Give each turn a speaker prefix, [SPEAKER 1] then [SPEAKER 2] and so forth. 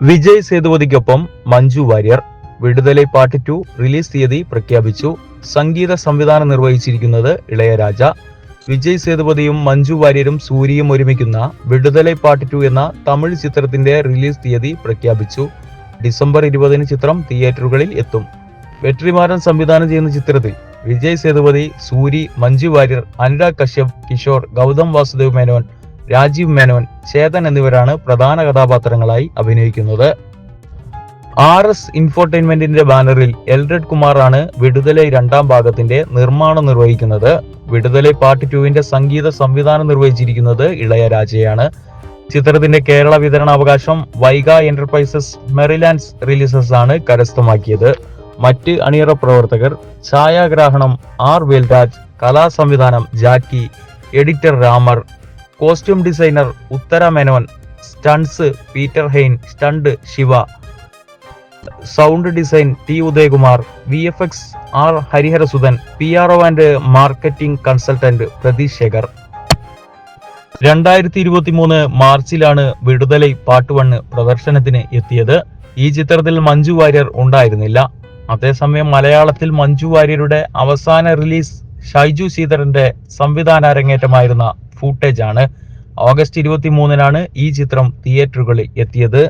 [SPEAKER 1] Vijay സേതുപതിക്കൊപ്പം Manju Warrier Viduthalai part two release തീയതി പ്രഖ്യാപിച്ചു. സംഗീത സംവിധാനം നിർവഹിച്ചിരിക്കുന്നത് ഇളയരാജ. വിജയ് സേതുപതിയും മഞ്ജു വാര്യരും സൂര്യയും ഒരുമിക്കുന്ന വിടുതലൈ പാർട്ട് ടു എന്ന തമിഴ് ചിത്രത്തിന്റെ റിലീസ് തീയതി പ്രഖ്യാപിച്ചു. ഡിസംബർ ഇരുപതിന് ചിത്രം തിയേറ്ററുകളിൽ എത്തും. വെട്രിമാരൻ സംവിധാനം ചെയ്യുന്ന ചിത്രത്തിൽ വിജയ് സേതുപതി സൂരി മഞ്ജു വാര്യർ അനുരാഗ് കശ്യപ് കിഷോർ ഗൗതം വാസുദേവ് മേനോൻ രാജീവ് മേനോൻ ചേതൻ എന്നിവരാണ് പ്രധാന കഥാപാത്രങ്ങളായി അഭിനയിക്കുന്നത്. ആർ എസ് ഇൻഫോർടൈൻമെന്റിന്റെ ബാനറിൽ എൽറെഡ് കുമാറാണ് വിടുതലൈ രണ്ടാം ഭാഗത്തിന്റെ നിർമ്മാണം നിർവഹിക്കുന്നത്. വിടുതലൈ പാർട്ട് ടുവിന്റെ സംഗീത സംവിധാനം നിർവഹിച്ചിരിക്കുന്നത് ഇളയരാജയാണ് ചിത്രത്തിന്റെ കേരള വിതരണാവകാശം വൈഗ എന്റർപ്രൈസസ് മെറിലാൻഡ്സ് റിലീസസ് ആണ് കരസ്ഥമാക്കിയത്. മറ്റ് അണിയറ പ്രവർത്തകർ ഛായാഗ്രാഹണം R Velraj കലാസംവിധാനം Jacki editor Ramar costume designer Uthara Menon stunts Peter Hein stunt Shiva. Sound design T Udayakumar V F X R Hariharasudhan P R O and marketing consultant Pratheesh Shekhar. രണ്ടായിരത്തി ഇരുപത്തി മൂന്ന് മാർച്ചിലാണ് വിടുതലൈ പാട്ട് വണ്ണ് പ്രദർശനത്തിന് എത്തിയത്. ഈ ചിത്രത്തിൽ മഞ്ജു വാര്യർ ഉണ്ടായിരുന്നില്ല. അതേസമയം മലയാളത്തിൽ മഞ്ജു വാര്യരുടെ അവസാന റിലീസ് ഷൈജു ശ്രീധരന്റെ സംവിധാന അരങ്ങേറ്റമായിരുന്ന ഫൂട്ടേജ് ആണ്. ഓഗസ്റ്റ് ഇരുപത്തി മൂന്നിനാണ് ഈ ചിത്രം തിയേറ്ററുകളിൽ എത്തിയത്.